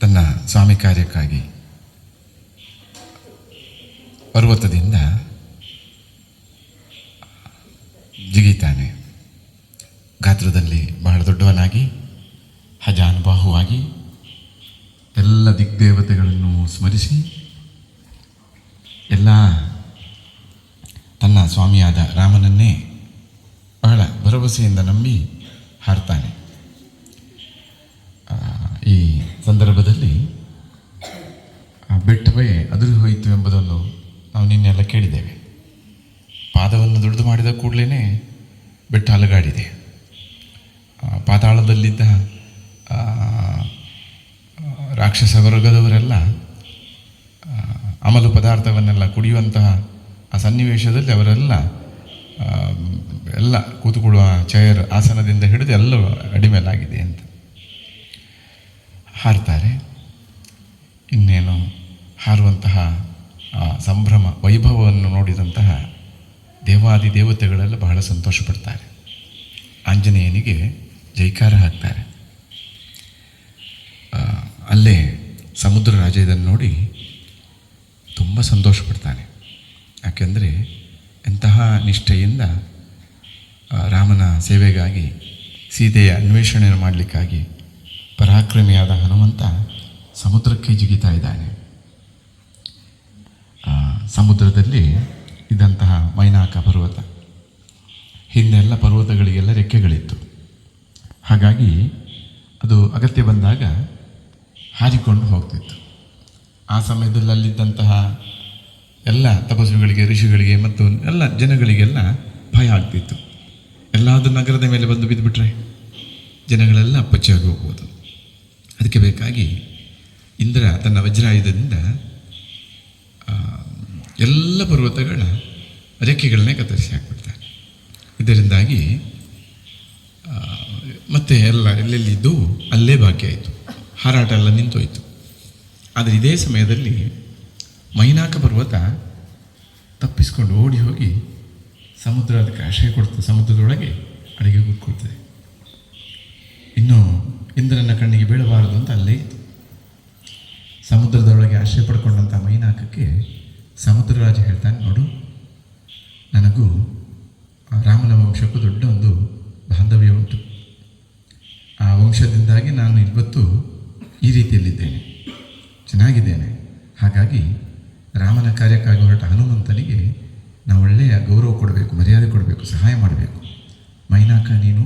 ತನ್ನ ಸ್ವಾಮಿ ಕಾರ್ಯಕ್ಕಾಗಿ ಪರ್ವತದಿಂದ ಜಿಗಿತಾನೆ. ಗಾತ್ರದಲ್ಲಿ ಬಹಳ ದೊಡ್ಡವನಾಗಿ ಹಜಾನುಬಾಹುವಾಗಿ ಎಲ್ಲ ದಿಗ್ದೇವತೆಗಳನ್ನು ಸ್ಮರಿಸಿ, ಎಲ್ಲ ತನ್ನ ಸ್ವಾಮಿಯಾದ ರಾಮನನ್ನೇ ಬಹಳ ಭರವಸೆಯಿಂದ ನಂಬಿ ಹಾರ್ತಾನೆ. ಈ ಸಂದರ್ಭದಲ್ಲಿ ಆ ಬೆಟ್ಟವೇ ಅದುರಿ ಹೋಯಿತು ಎಂಬುದನ್ನು ನಾವು ನಿನ್ನೆಲ್ಲ ಕೇಳಿದ್ದೇವೆ. ಪಾದವನ್ನು ದುಡಿದು ಮಾಡಿದ ಕೂಡಲೇ ಬೆಟ್ಟ ಅಲಗಾಡಿದೆ ಪಾತಾಳದಲ್ಲಿದ್ದ ರಾಕ್ಷಸ ವರ್ಗದವರೆಲ್ಲ ಅಮಲು ಪದಾರ್ಥವನ್ನೆಲ್ಲ ಕುಡಿಯುವಂತಹ ಆ ಸನ್ನಿವೇಶದಲ್ಲಿ ಅವರೆಲ್ಲ ಎಲ್ಲ ಕೂತುಕೊಳ್ಳುವ ಚೇರ್ ಆಸನದಿಂದ ಹಿಡಿದು ಎಲ್ಲವೂ ಅಡಿಮೇಲಾಗಿದೆ ಅಂತ. ಹಾರ್ತಾರೆ ಇನ್ನೇನು ಹಾರುವಂತಹ ಸಂಭ್ರಮ, ವೈಭವವನ್ನು ನೋಡಿದಂತಹ ದೇವಾದಿ ದೇವತೆಗಳೆಲ್ಲ ಬಹಳ ಸಂತೋಷ ಪಡ್ತಾರೆ ಆಂಜನೇಯನಿಗೆ ಜೈಕಾರ ಹಾಕ್ತಾರೆ. ಅಲ್ಲೇ ಸಮುದ್ರ ರಾಜ ಇದನ್ನು ನೋಡಿ ತುಂಬ ಸಂತೋಷಪಡ್ತಾನೆ. ಯಾಕೆಂದರೆ ಎಂತಹ ನಿಷ್ಠೆಯಿಂದ ರಾಮನ ಸೇವೆಗಾಗಿ, ಸೀತೆಯ ಅನ್ವೇಷಣೆ ಮಾಡಲಿಕ್ಕಾಗಿ ಪರಾಕ್ರಮಿಯಾದ ಹನುಮಂತ ಸಮುದ್ರಕ್ಕೆ ಜಿಗಿತಾ ಇದ್ದಾನೆ. ಸಮುದ್ರದಲ್ಲಿ ಇದ್ದಂತಹ ಮೈನಾಕ ಪರ್ವತ. ಹಿಂದೆಲ್ಲ ಪರ್ವತಗಳಿಗೆಲ್ಲ ರೆಕ್ಕೆಗಳಿತ್ತು. ಹಾಗಾಗಿ ಅದು ಅಗತ್ಯ ಬಂದಾಗ ಹಾರಿಕೊಂಡು ಹೋಗ್ತಿತ್ತು. ಆ ಸಮಯದಲ್ಲಿ ಅಲ್ಲಿದ್ದಂತಹ ಎಲ್ಲ ತಪಸ್ವಿಗಳಿಗೆ, ಋಷಿಗಳಿಗೆ ಮತ್ತು ಎಲ್ಲ ಜನಗಳಿಗೆಲ್ಲ ಭಯ ಆಗ್ತಿತ್ತು. ಎಲ್ಲಾದರೂ ನಗರದ ಮೇಲೆ ಬಂದು ಬಿದ್ದುಬಿಟ್ರೆ ಜನಗಳೆಲ್ಲ ಅಪ್ಪಚ್ಚಿಯಾಗಿ ಹೋಗ್ಬೋದು. ಅದಕ್ಕೆ ಬೇಕಾಗಿ ಇಂದ್ರ ತನ್ನ ವಜ್ರಾಯುಧದಿಂದ ಎಲ್ಲ ಪರ್ವತಗಳ ರೆಕ್ಕೆಗಳನ್ನೇ ಕತ್ತರಿಸಿ ಹಾಕ್ಬಿಡ್ತಾನೆ. ಇದರಿಂದಾಗಿ ಮತ್ತೆ ಎಲ್ಲ ಎಲ್ಲೆಲ್ಲಿದ್ದು ಅಲ್ಲೇ ಬಾಕಿ ಆಯಿತು. ಹಾರಾಟ ಎಲ್ಲ ನಿಂತೋಯ್ತು. ಆದರೆ ಇದೇ ಸಮಯದಲ್ಲಿ ಮೈನಾಕ ಪರ್ವತ ತಪ್ಪಿಸ್ಕೊಂಡು ಓಡಿ ಹೋಗಿ ಸಮುದ್ರ ಅದಕ್ಕೆ ಆಶ್ರಯ ಕೊಡ್ತದೆ ಸಮುದ್ರದೊಳಗೆ ಅಡುಗೆ ಕೂತ್ಕೊಳ್ತದೆ. ಇನ್ನು ಇಂದ್ರನ ಕಣ್ಣಿಗೆ ಬೀಳಬಾರದು ಅಂತ ಅಲ್ಲಿ ಸಮುದ್ರದೊಳಗೆ ಆಶ್ರಯ ಪಡ್ಕೊಂಡಂಥ ಮೈನಾಕಕ್ಕೆ ಸಮುದ್ರರಾಜ ಹೇಳ್ತಾನೆ, ನೋಡು, ನನಗೂ ರಾಮನ ವಂಶಕ್ಕೂ ದೊಡ್ಡ ಒಂದು ಬಾಂಧವ್ಯ ಉಂಟು. ಆ ವಂಶದಿಂದಾಗಿ ನಾನು ಇವತ್ತು ಈ ರೀತಿಯಲ್ಲಿದ್ದೇನೆ, ಚೆನ್ನಾಗಿದ್ದೇನೆ. ಹಾಗಾಗಿ ರಾಮನ ಕಾರ್ಯಕ್ಕಾಗಿ ಹೊರಟ ಹನುಮಂತನಿಗೆ ನಾವು ಒಳ್ಳೆಯ ಗೌರವ ಕೊಡಬೇಕು, ಮರ್ಯಾದೆ ಕೊಡಬೇಕು, ಸಹಾಯ ಮಾಡಬೇಕು. ಮೈನಾಕ, ನೀನು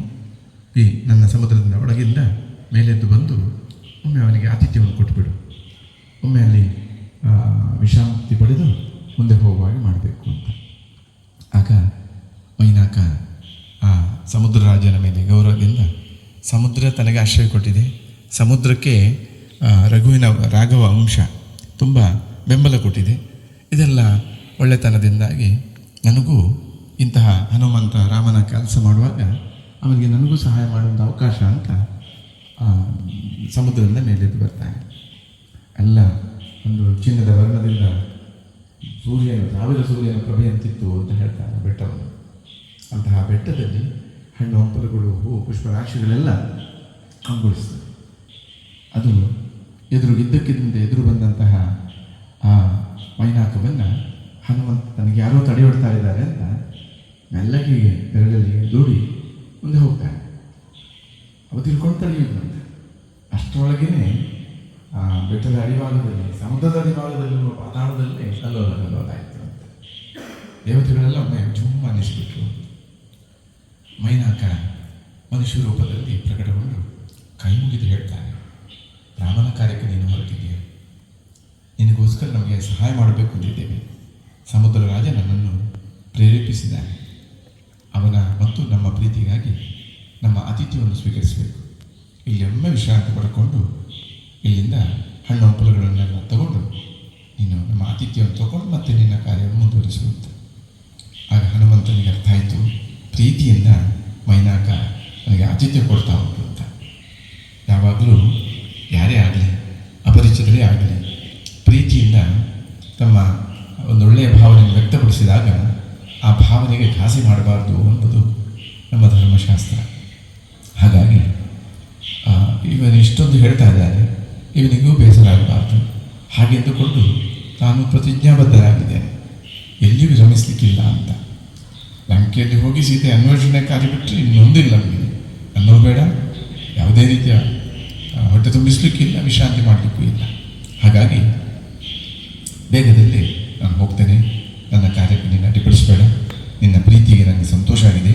ಈ ನನ್ನ ಸಮುದ್ರದಿಂದ ಒಳಗಿಂದ ಮೇಲೆದ್ದು ಬಂದು ಒಮ್ಮೆ ಅವನಿಗೆ ಆತಿಥ್ಯವನ್ನು ಕೊಟ್ಟುಬಿಡು. ಒಮ್ಮೆ ಅಲ್ಲಿ ವಿಶ್ರಾಂತಿ ಪಡೆದು ಮುಂದೆ ಹೋಗುವಾಗ ಮಾಡಬೇಕು ಅಂತ. ಆಗ ಮೈನಾಕ ಆ ಸಮುದ್ರ ರಾಜನ ಮೇಲೆ ಗೌರವದಿಂದ ಸಮುದ್ರ ತನಗೆ ಆಶ್ರಯ ಕೊಟ್ಟಿದೆ. ಸಮುದ್ರಕ್ಕೆ ರಘುವಿನ ರಾಘವ ಅಂಶ ತುಂಬ ಬೆಂಬಲ ಕೊಟ್ಟಿದೆ. ಇದೆಲ್ಲ ಒಳ್ಳೆತನದಿಂದಾಗಿ ನನಗೂ ಇಂತಹ ಹನುಮಂತ ರಾಮನ ಕೆಲಸ ಮಾಡುವಾಗ ಅವನಿಗೆ ನನಗೂ ಸಹಾಯ ಮಾಡುವಂಥ ಅವಕಾಶ ಅಂತ ಸಮುದ್ರದಿಂದ ಮೇಲೆದ್ದು ಬರ್ತಾನೆ. ಎಲ್ಲ ಒಂದು ಚಿನ್ನದ ವರ್ಣದಿಂದ ಸೂರ್ಯನ ಸಾವಿರ ಸೂರ್ಯನ ಪ್ರಭೆಯಂತಿತ್ತು ಅಂತ ಹೇಳ್ತಾರೆ ಬೆಟ್ಟವನ್ನು. ಅಂತಹ ಬೆಟ್ಟದಲ್ಲಿ ಹಣ್ಣು, ಹಂಪಲುಗಳು ಹೂ ಪುಷ್ಪರಾಶಿಗಳೆಲ್ಲ ಕಂಗೊಳಿಸ್ತದೆ ಅದು ಎದುರು ಇದ್ದಕ್ಕಿದ್ದಂತೆ ಎದುರು ಬಂದಂತಹ ಆ ಮೈನಾಕವನ್ನು ಹನುಮಂತ ತನಗೆ ಯಾರೋ ತಡೆಯೊಡ್ತಾ ಇದ್ದಾರೆ ಅಂತ ಮೆಲ್ಲಗೆ ಬೆರಳಲ್ಲಿ ದೂಡಿ ಮುಂದೆ ಹೋಗ್ತಾನೆ. ಅವ ತಿಳ್ಕೊಂಡು ತಡೆಯುವುದಂತೆ ಅಷ್ಟರೊಳಗೇನೆ, ಆ, ಬೆಟ್ಟದ ಅಡಿಭಾಗದಲ್ಲಿ, ಸಮುದ್ರದ ಅಡಿಭಾಗದಲ್ಲಿರುವ ಪಾತಾಳದಲ್ಲಿ ಅಲ್ಲೋಲ ಕಲ್ಲೋಲ ಆಯಿತು ಅಂತ. ದೇವತೆಗಳೆಲ್ಲ ಒಮ್ಮೆ ತುಂಬ ಅನ್ನಿಸ್ಬಿಟ್ರು. ಮೈನಾಕ ಮನುಷ್ಯ ರೂಪದಲ್ಲಿ ಪ್ರಕಟಗೊಂಡು ಕೈ ಮುಗಿದು ಹೇಳ್ತಾನೆ ರಾಮನ ಕಾರ್ಯಕ್ಕೆ ನೀನು ಹೊರಟಿದ್ದೀಯ. ನಿನಗೋಸ್ಕರ ನಮಗೆ ಸಹಾಯ ಮಾಡಬೇಕು ಅಂತಿದ್ದೇವೆ ಸಮುದ್ರ ರಾಜ ನನ್ನನ್ನು ಪ್ರೇರೇಪಿಸಿದ್ದಾನೆ. ಅವನ ಮತ್ತು ನಮ್ಮ ಪ್ರೀತಿಗಾಗಿ ನಮ್ಮ ಅತಿಥಿಯನ್ನು ಸ್ವೀಕರಿಸಬೇಕು. ಇಲ್ಲಿ ಒಮ್ಮೆ ವಿಶ್ರಾಂತಿ ಪಡ್ಕೊಂಡು ಇಲ್ಲಿಂದ ಹಣ್ಣು ಹಂಪಲುಗಳನ್ನೆಲ್ಲ ತಗೊಂಡು ನೀನು ನಮ್ಮ ಆತಿಥ್ಯವನ್ನು ತಗೊಂಡು ಮತ್ತೆ ನಿನ್ನ ಕಾರ್ಯವನ್ನು ಮುಂದುವರಿಸುವಂತ. ಆಗ ಹನುಮಂತನಿಗೆ ಅರ್ಥ ಆಯಿತು, ಪ್ರೀತಿಯಿಂದ ಮೈನಾಕ ನನಗೆ ಆತಿಥ್ಯ ಕೊಡ್ತಾ ಉಂಟು ಅಂತ. ಯಾವಾಗಲೂ ಯಾರೇ ಆಗಲಿ, ಅಪರಿಚಿತರೇ ಆಗಲಿ, ಪ್ರೀತಿಯಿಂದ ತಮ್ಮ ಒಂದು ಒಳ್ಳೆಯ ಭಾವನೆಯನ್ನು ವ್ಯಕ್ತಪಡಿಸಿದಾಗ ಆ ಭಾವನೆಗೆ ಘಾಸಿ ಮಾಡಬಾರ್ದು ಅನ್ನೋದು ನಮ್ಮ ಧರ್ಮಶಾಸ್ತ್ರ. ಹಾಗಾಗಿ ಇವನು ಇಷ್ಟೊಂದು ಹೇಳ್ತಾ ಇದ್ದಾರೆ. ಇವನಿಗೂ ಬೇಸರ ಆಗಬಾರ್ದು ಹಾಗೆಂದುಕೊಂಡು ತಾನು ಪ್ರತಿಜ್ಞಾಬದ್ಧರಾಗಿದ್ದೇನೆ. ಎಲ್ಲಿಯೂ ವಿರಮಿಸಲಿಕ್ಕಿಲ್ಲ ಅಂತ. ಲಂಕೆಯಲ್ಲಿ ಹೋಗಿ ಸೀತೆ ಅನ್ವೇಷಣೆ ಕಾರ್ಯ ಬಿಟ್ಟರೆ ಇನ್ನೊಂದಿಲ್ಲ ನಮಗೆ ಅನ್ನೋದು ಬೇಡ. ಯಾವುದೇ ರೀತಿಯ ಹೊಟ್ಟೆ ತುಂಬಿಸ್ಲಿಕ್ಕಿಲ್ಲ, ವಿಶ್ರಾಂತಿ ಮಾಡಲಿಕ್ಕೂ ಇಲ್ಲ. ಹಾಗಾಗಿ, ಬೇಗದಲ್ಲಿ ನಾನು ಹೋಗ್ತೇನೆ. ನನ್ನ ಕಾರ್ಯಕ್ಕೆ ನಿನ್ನ ಅಡ್ಡಿಪಡಿಸಬೇಡ. ನಿನ್ನ ಪ್ರೀತಿಗೆ ನನಗೆ ಸಂತೋಷ ಆಗಿದೆ.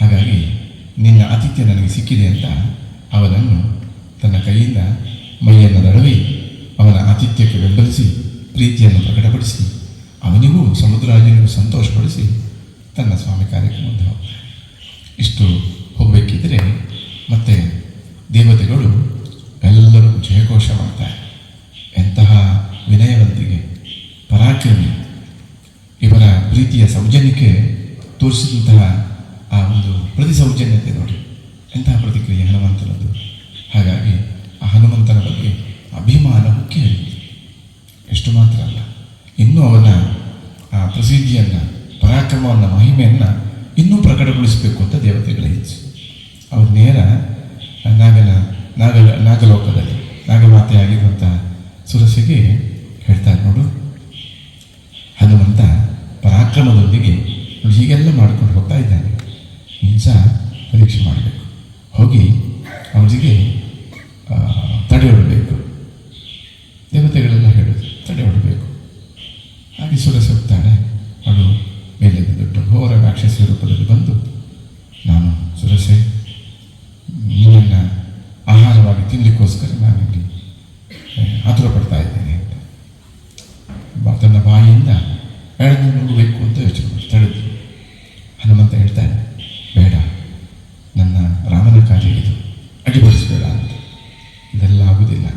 ಹಾಗಾಗಿ ನಿನ್ನ ಆತಿಥ್ಯ ನನಗೆ ಸಿಕ್ಕಿದೆ ಅಂತ ಅವನನ್ನು ತನ್ನ ಕೈಯಿಂದ ಮೈಯನ್ನು ದಡವಿ ಅವನ ಆತಿಥ್ಯಕ್ಕೆ ಬೆಂಬಲಿಸಿ ಪ್ರೀತಿಯನ್ನು ಪ್ರಕಟಪಡಿಸಿ ಅವನಿಗೂ ಸಮುದ್ರಾಜನಿಗೂ ಸಂತೋಷಪಡಿಸಿ ತನ್ನ ಸ್ವಾಮಿ ಕಾರ್ಯಕ್ಕೆ ಮುಂದೆ ಇಷ್ಟು ಹೋಗಬೇಕಿದ್ರೆ ಮತ್ತೆ ದೇವತೆಗಳು ಎಲ್ಲರೂ ಜಯಘೋಷ ಮಾಡ್ತಾರೆ. ಎಂತಹ ವಿನಯವಂತಿಗೆ, ಪರಾಕ್ರಮಿ ಇವರ ಪ್ರೀತಿಯ ಸೌಜನ್ಯಕ್ಕೆ ತೋರಿಸಿದಂತಹ ಆ ಒಂದು ಪ್ರತಿ ಸೌಜನ್ಯತೆ ನೋಡಿ. ಎಂತಹ ಪ್ರತಿಕ್ರಿಯೆ ಹನುಮಂತನದ್ದು? ಹಾಗಾಗಿ ಆ ಹನುಮಂತನ ಬಗ್ಗೆ ಅಭಿಮಾನ ಮುಖ್ಯ ಹೇಳಿದೆ ಎಷ್ಟು ಮಾತ್ರ ಅಲ್ಲ, ಇನ್ನೂ ಅವನ ಆ ಪ್ರಸಿದ್ಧಿಯನ್ನು, ಪರಾಕ್ರಮವನ್ನು, ಮಹಿಮೆಯನ್ನು ಇನ್ನೂ ಪ್ರಕಟಗೊಳಿಸಬೇಕು ಅಂತ ದೇವತೆಗಳ ಹೆಚ್ಚು ಅವ್ರ ನೇರ ನಾಗನ ನಾಗಲ ನಾಗಲೋಕದಲ್ಲಿ ನಾಗಮಾತೆ ಆಗಿರುವಂಥ ಸುರಸಿಗೆ ಹೇಳ್ತಾರೆ ನೋಡು. ಹನುಮಂತ ಪರಾಕ್ರಮದೊಂದಿಗೆ ಹೀಗೆಲ್ಲ ಮಾಡ್ಕೊಂಡು ಸಹ ಪರೀಕ್ಷೆ ಮಾಡಬೇಕು. ಹೋಗಿ ಅವರಿಗೆ ಆ, ತಡೆ ಹೊಡಬೇಕು ದೇವತೆಗಳೆಲ್ಲ ಹೇಳೋದು ತಡೆ ಹೊಡಬೇಕು ಹಾಗೆ ಸುರಸ ಹೋಗ್ತಾಳೆ ಅವಳು ಮೇಲೆ ದೊಡ್ಡ ಘೋರ ರಾಕ್ಷಸ ರೂಪದಲ್ಲಿ ಬಂದು ನಾನು ಸುರಸೆ ನಿನ್ನನ್ನು ಆಹಾರವಾಗಿ ತಿನ್ನಲಿಕ್ಕೋಸ್ಕರ ನಾನಿಲ್ಲಿ ಆ, ಆತುರ ಪಡ್ತಾ ಇದ್ದೇನೆ ಅಂತ ಬ- ತನ್ನ ಬಾಯಿಯಿಂದ ಎಳೆದು ನುಂಗಬೇಕು ಅಂತ ಯೋಚನೆ ಮಾಡಿ ತಡೆದು ಹನುಮಂತ ಹೇಳ್ತಾನೆ ಬೇಡ ನನ್ನ ರಾಮನ ಕಾರ್ಯ ಇದು ಅಡ್ಡಿಪಡಿಸಬೇಡ ಅಂತ ಇದೆಲ್ಲ ಆಗುವುದಿಲ್ಲ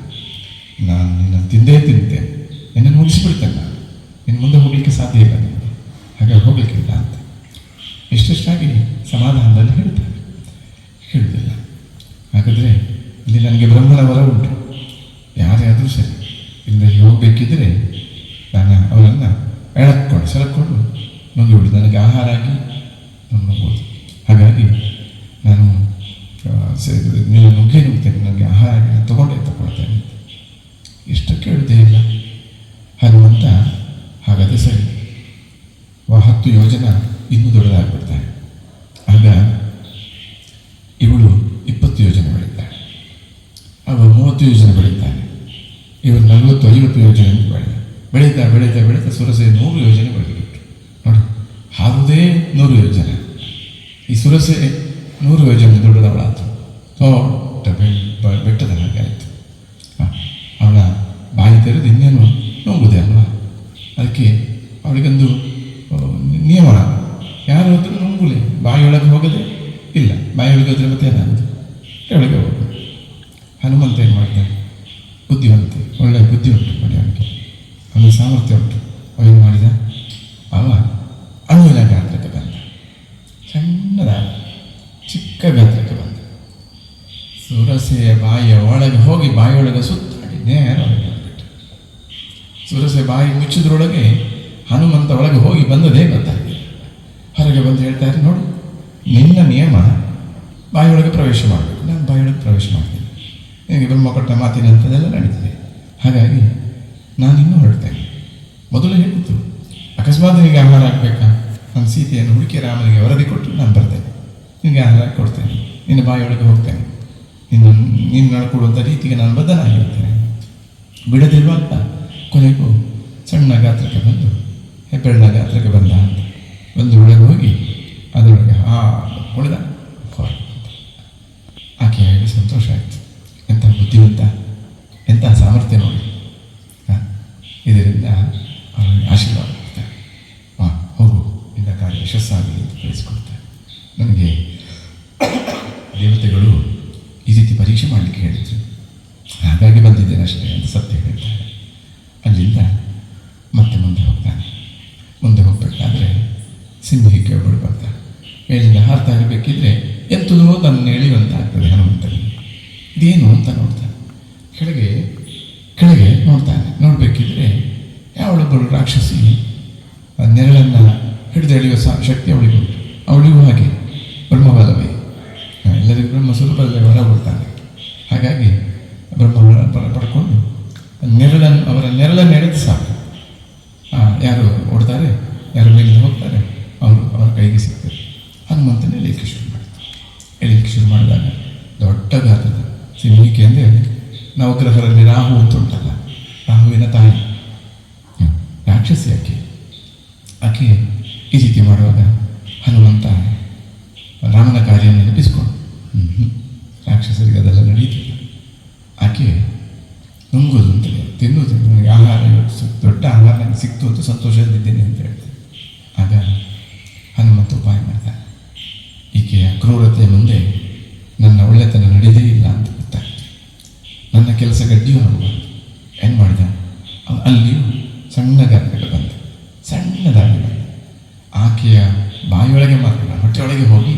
ನಾನು ನಿನ್ನ ತಿಂದೇ ತಿಂತೇನೆ ನಿನ್ನನ್ನು ಮುಗಿಸಿಬಿಡ್ತೇನೆ ನಾನು ನಿನ್ನ ಮುಂದೆ ಹೋಗಲಿಕ್ಕೆ ಸಾಧ್ಯ ಇಲ್ಲ ನಿಮಗೆ ಹಾಗಾಗಿ ಹೋಗಲಿಕ್ಕಿಲ್ಲ ಅಂತ ಇಷ್ಟೆಷ್ಟಾಗಿ ಸಮಾಧಾನದಲ್ಲಿ ಹೇಳ್ತಾರೆ ಹೇಳುವುದಿಲ್ಲ ಹಾಗಾದರೆ ಇಲ್ಲಿ ನನಗೆ ಬ್ರಹ್ಮನ ವರ ಉಂಟು. ಯಾರೇ ಆದರೂ ಸರಿ ಇಲ್ಲಿಂದ ಹೋಗಬೇಕಿದ್ರೆ ನಾನು ಅವರನ್ನು ಎಳಕ್ಕೊಂಡು ಸೆಳಕೊಂಡು ನುಂಗಿಬಿಡು. ನನಗೆ ಆಹಾರ ಆಗಿ ನುಗ್ಬೋದು ಹಾಗಾಗಿ ನಾನು ನೀವು ನುಗ್ಗೇ ನುಗ್ತೇನೆ ನನಗೆ ಆಹಾರ ಆಗಿ ನಾನು ತೊಗೊಂಡೇ ತಗೊಳ್ತೇನೆ ಎಷ್ಟು ಕೇಳುವುದೇ ಇಲ್ಲ ಹನುಮಂತ, ಹಾಗಾದರೆ ಸರಿ. ಹತ್ತು ಯೋಜನ ಇನ್ನೂ ದೊಡ್ಡದಾಗ್ಬಿಡ್ತಾರೆ ಆಗ ಇವಳು ಇಪ್ಪತ್ತು ಯೋಜನೆ ಬೆಳೀತಾಳೆ ಅವ ಮೂವತ್ತು ಯೋಜನೆ ಬೆಳೀತಾನೆ ಇವರು ನಲವತ್ತು ಐವತ್ತು ಯೋಜನೆ ಬೆಳೆದ ಬೆಳೀತಾ ಬೆಳೀತಾ ಬೆಳೀತಾ ಸುರಸೆ ನೂರು ಯೋಜನೆ ಬೆಳೆದಿಬಿಟ್ರು ನೋಡಿ ಹಾರುವುದೇ ನೂರು ಯೋಜನೆ. ಈ ಸುರಸೆ ನೂರು ಯೋಜನೆ ದೊಡ್ಡದವಳಾತು ದೊಡ್ಡ ಬೆ- ಬ- ಬೆಟ್ಟದ ಹಾಗೆ ಆಯಿತು ಅವಳ ಬಾಯಿ ತೆರೆದು ಇನ್ನೇನು ನುಂಗುದೆ ಅಲ್ವಾ ಅದಕ್ಕೆ ಅವಳಿಗೊಂದು ಆ, ನಿಯಮ ಯಾರು ಹೋದ್ರು ನುಂಗುಲೆ ಬಾಯಿಯೊಳಗೆ ಹೋಗದೆ ಇಲ್ಲ ಬಾಯಿಯೊಳಗೆ ಹೋದ್ರೆ ಮತ್ತೆ ಏನಾಗೋದು ಕೆಳಗೆ ಹೋಗೋದು ಹನುಮಂತ ಏನು ಮಾಡ್ತಾನೆ ಬುದ್ಧಿವಂತೆ ಒಳ್ಳೆಯ ಬುದ್ಧಿ ಉಂಟು ನೋಡಿ ಅವನಿಗೆ ಅವನಿಗೆ ಸಾಮರ್ಥ್ಯ ಉಂಟು ಅವೇನು ಮಾಡಿದ ಅವ ಅಣುವಿನ ಗಾತ್ರಕ್ಕೆ ಬಂದ ಸಣ್ಣದ ಚಿಕ್ಕ ಗಾತ್ರಕ್ಕೆ ಬಂದ. ಸುರಸೆಯ ಬಾಯಿಯ ಒಳಗೆ ಹೋಗಿ ಬಾಯಿಯೊಳಗೆ ಸುತ್ತಾಡಿ ನೇರ ಬಂದ್ಬಿಟ್ಟ. ಸುರಸೆ ಬಾಯಿ ಮುಚ್ಚಿದ್ರೊಳಗೆ ಹನುಮಂತ ಒಳಗೆ ಹೋಗಿ ಬಂದದೇ ಗೊತ್ತಾಗಿದೆ ಹೊರಗೆ ಬಂದು ಹೇಳ್ತಾರೆ, ನೋಡು, ನಿನ್ನ ನಿಯಮ ಬಾಯಿಯೊಳಗೆ ಪ್ರವೇಶ ಮಾಡಬೇಕು. ನಾನು ಬಾಯಿಯೊಳಗೆ ಪ್ರವೇಶ ಮಾಡ್ತೀನಿ. ನಿನಗೆ ಬ್ರಹ್ಮ ಕೊಟ್ಟ ಮಾತಿನಂಥದ್ದೆಲ್ಲ ನಡೀತಿದೆ. ಹಾಗಾಗಿ ನಾನು ಇನ್ನೂ ಹೊರಡ್ತೇನೆ ಮೊದಲು ಹೇಳಿದ್ದು ಅಕಸ್ಮಾತ್ ನಿನಗೆ ಆಹಾರ ಆಗಬೇಕಾ? ನಾನು ಸೀತೆಯನ್ನು ಹುಡುಕಿ ರಾಮನಿಗೆ ವರದಿ ಕೊಟ್ಟು ನಾನು ಬರ್ತೇನೆ. ನಿನಗೆ ಆಹಾರ ಕೊಡ್ತೇನೆ. ನಿನ್ನ ಬಾಯಿಯೊಳಗೆ ಹೋಗ್ತೇನೆ. ನಿನ್ನ ನೀನು ನಡ್ಕೊಡುವಂಥ ರೀತಿಗೆ ನಾನು ಬದ್ಧನಾಗಿರ್ತೇನೆ ಅಂತ ಕೊನೆಗೂ ಸಣ್ಣ ಗಾತ್ರಕ್ಕೆ ಬಂದು ಹೆಬ್ಬೆರಳಿನ ಗಾತ್ರಕ್ಕೆ ಬಂದ ಅಂತ ಒಂದು ಒಳಗೆ ಹೋಗಿ, ಅದರೊಳಗೆ ಹಾ ಉಳಿದ ಹೊರಗೆ ಬಂದ. ಆಕೆ ಆಗಿ ಸಂತೋಷ ಆಯಿತು ಎಂಥ ಬುದ್ಧಿವಂತ ಎಂಥ ಸಾಮರ್ಥ್ಯ ನೋಡಿ ಹ? ಇದರಿಂದ ಅವನಿಗೆ ಆಶೀರ್ವಾದ ಮಾಡ್ತಾರೆ ಹಾಂ ಹೋಗು ನಿನ್ನ ಕಾರ್ಯ ಯಶಸ್ಸಾಗಲಿ ಅಂತ ಕಳಿಸ್ಕೊಡ್ತಾರೆ ನನಗೆ ದೇವತೆಗಳು ಈ ರೀತಿ ಪರೀಕ್ಷೆ ಮಾಡಲಿಕ್ಕೆ ಹೇಳಿದರು ಹಾಗಾಗಿ ಬಂದಿದ್ದೇನೆ ಅಷ್ಟೇ ಹೇಳ್ತಾರೆ ಅಲ್ಲಿಂದ ಮತ್ತೆ ಮುಂದೆ ಹೋಗ್ತಾನೆ. ಮುಂದೆ ಹೋಗ್ಬೇಕಾದ್ರೆ ಸಿಂಹಿಗೆ ಒಬ್ಬಳು ಬರ್ತಾನೆ. ಮೇಲಿಂದ ಹಾರ್ತಾ ಇರಬೇಕಿದ್ರೆ ಎಂತದೋ ತನ್ನ ಎಳೆಯುವಂತ ಆಗ್ತದೆ ಹನುಮಂತನಿಗೆ. ಇದೇನು ಅಂತ ನೋಡ್ತಾನೆ. ಕೆಳಗೆ ಕೆಳಗೆ ನೋಡ್ತಾನೆ. ನೋಡಬೇಕಿದ್ರೆ ಯಾವಳೊಬ್ಬಳು ರಾಕ್ಷಸಿ ನೆರಳನ್ನು ಹಿಡಿದು ಎಳೆಯುವ ಸಾ, ಶಕ್ತಿ ಅವಳಿಗೂ ಅವಳಿಗೂ ಹಾಗೆ ಬ್ರಹ್ಮಬಲವೇ. ಎಲ್ಲರಿಗೂ ಬ್ರಹ್ಮ ಸುಲಭದಲ್ಲಿ ಹೊರ ನವಗ್ರಹರಲ್ಲಿ ರಾಹು ಅಂತ ಉಂಟಲ್ಲ ರಾಹುವಿನ ತಾಯಿ. ರಾಕ್ಷಸಿ ಆಕೆ ಆಕೆ ಈ ರೀತಿ ಮಾಡುವಾಗ ಹನುಮಂತ ರಾಮನ ಕಾರ್ಯವನ್ನು ನೆನಪಿಸ್ಕೊಂಡು. ರಾಕ್ಷಸರಿಗೆ ಅದೆಲ್ಲ ನಡೀತಿಲ್ಲ ಆಕೆ ನುಂಗೋದು ಅಂತೇಳಿ ತಿನ್ನೋದು ನನಗೆ ಆಹಾರ ದೊಡ್ಡ ಆಹಾರ ನನಗೆ ಸಿಕ್ತು ಅಂತ ಸಂತೋಷದಲ್ಲಿದ್ದೇನೆ ಅಂತ ಹೇಳ್ತಾರೆ ಆಗ ಕೆಲಸ ಗಟ್ಟಿಯೂ ಆಗಬಾರ್ದು ಏನು ಮಾಡಿದ? ಅಲ್ಲಿಯೂ ಸಣ್ಣ ಬಂತು ಸಣ್ಣದಾಗಿ ಬಂತು ಆಕೆಯ ಬಾಯಿಯೊಳಗೆ ಮಾತ್ರ ಹೊಟ್ಟೆಯೊಳಗೆ ಹೋಗಿ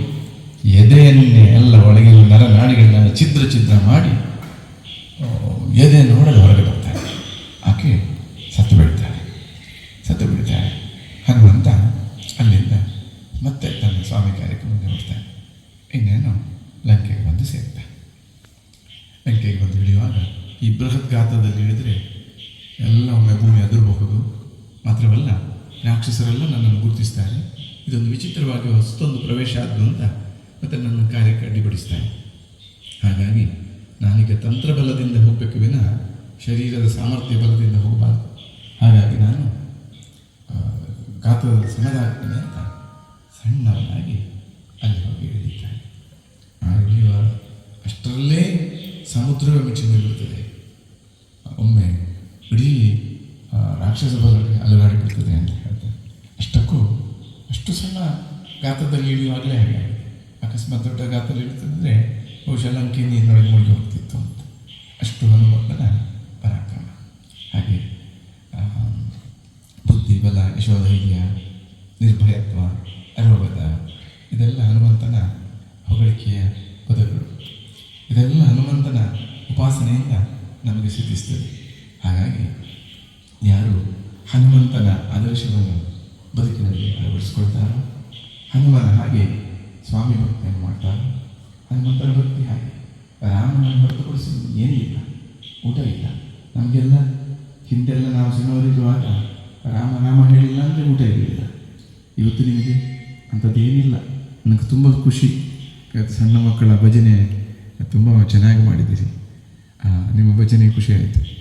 ಎದೆಯನ್ನೇ ಎಲ್ಲ ಒಳಗೆಲ್ಲ ನರ ನಾಡಿಗಳನ್ನ ಛಿದ್ರ ಛಿದ್ರ ಮಾಡಿ ಆ, ಎದೆಯನ್ನು ಹೊಡೆದು ಹೊರಗೆ ಬರ್ತಾರೆ ಆಕೆ ಸತ್ತು ಬೀಳ್ತಾಳೆ ಸತ್ತು ಬೀಳ್ತಾಳೆ ಹನುಮಂತ ಅಲ್ಲಿಂದ ಮತ್ತೆ ತನ್ನ ಸ್ವಾಮಿ ಕಾರ್ಯಕ್ಕೆ ಮುಂದೆ ಹೋಗ್ತಾನೆ ಇನ್ನೇನು ಲಂಕೆಗೆ ಬಂದು ಸೇರ್ತಾನೆ ಲಂಕೆಗೆ ಬಂದು ಇಳಿಯುವಾಗ ಈ ಬೃಹತ್ ಗಾತ್ರದಲ್ಲಿ ಹೇಳಿದರೆ ಎಲ್ಲ ಒಮ್ಮೆ ಭೂಮಿ ಅದರಬಹುದು. ಮಾತ್ರವಲ್ಲ, ರಾಕ್ಷಸರೆಲ್ಲ ನನ್ನನ್ನು ಗುರುತಿಸ್ತಾರೆ. ಇದೊಂದು ವಿಚಿತ್ರವಾಗಿ ಹೊಸದೊಂದು ಪ್ರವೇಶ ಆದ್ದು ಅಂತ ಮತ್ತು ನನ್ನ ಕಾರ್ಯಕ್ಕೆ ಅಡ್ಡಿಪಡಿಸ್ತಾರೆ. ಹಾಗಾಗಿ ನಾನೀಗ ತಂತ್ರಬಲದಿಂದ ಹೋಗಬೇಕು ವಿನಃ ಶರೀರದ ಸಾಮರ್ಥ್ಯ ಬಲದಿಂದ ಹೋಗಬಾರ್ದು. ಹಾಗಾಗಿ ನಾನು ಗಾತ್ರದ ಸಣ್ಣದಾಗ್ತೇನೆ ಅಂತ ಸಣ್ಣವನಾಗಿ ಅಲ್ಲಿ ಹೋಗಿ ಹೇಳಿದ್ದಾರೆ ಆ ಅಷ್ಟರಲ್ಲೇ ಸಮುದ್ರವೇ ಮಿಂಚಿನ ಬೀಳುತ್ತದೆ. ಒಮ್ಮೆ ಇಡೀ ರಾಕ್ಷಸ ಬದಲಿಗೆ ಅಲುಗಾಡಿ ಬಿಡ್ತದೆ ಅಂತ ಹೇಳ್ತಾರೆ. ಅಷ್ಟಕ್ಕೂ ಅಷ್ಟು ಸಣ್ಣ ಗಾತ್ರದಲ್ಲಿ ಇಳಿಯುವಾಗಲೇ ಹಾಗೆ. ಅಕಸ್ಮಾತ್ ದೊಡ್ಡ ಗಾತ್ರದಲ್ಲಿ ಇಳಿತಂದರೆ ಬಹುಶಃ ಲಂಕೆ ನೀರಿನೊಳಗೆ ಮುಳುಗಿ ಹೋಗ್ತಿತ್ತು ಅಂತ. ಅಷ್ಟು ಹನುಮಂತನ ಪರಾಕ್ರಮ. ಹಾಗೆ ಬುದ್ಧಿ, ಬಲ, ಯಶೋಧೈರ್ಯ, ನಿರ್ಭಯತ್ವ, ಅರೋಗದ, ಇದೆಲ್ಲ ಹನುಮಂತನ ಹೊಗಳಿಕೆಯ ಪದಗಳು. ಇದೆಲ್ಲ ಹನುಮಂತನ ಉಪಾಸನೆಯಿಂದ ನಮಗೆ ಸಿದ್ಧಿಸ್ತದೆ. ಹಾಗಾಗಿ ಯಾರು ಹನುಮಂತನ ಆದರ್ಶವನ್ನು ಬದುಕಿನಲ್ಲಿ ಅಳವಡಿಸ್ಕೊಳ್ತಾರೋ, ಹನುಮನ ಹಾಗೆ ಸ್ವಾಮಿ ಭಕ್ತಿಯನ್ನು ಮಾಡ್ತಾರೋ, ಹನುಮಂತನ ಭಕ್ತಿ ಹಾಗೆ. ರಾಮನನ್ನು ಹೊರತುಪಡಿಸಿ ಏನಿಲ್ಲ ಊಟ ಇಲ್ಲ. ನಮಗೆಲ್ಲ ಹಿಂದೆಲ್ಲ ನಾವು ಸಣ್ಣವರಿರುವಾಗ ರಾಮ ರಾಮ ಹೇಳಿಲ್ಲ ಅಂದರೆ ಊಟ ಇರಲಿಲ್ಲ. ಇವತ್ತು ನಿಮಗೆ ಅಂಥದ್ದೇನಿಲ್ಲ. ನನಗೆ ತುಂಬ ಖುಷಿ. ಸಣ್ಣ ಮಕ್ಕಳ ಭಜನೆ ತುಂಬ ಚೆನ್ನಾಗಿ ಮಾಡಿದ್ದೀರಿ. ನಿಮ್ಮ ಭಜನೆ ಖುಷಿ ಆಯಿತು.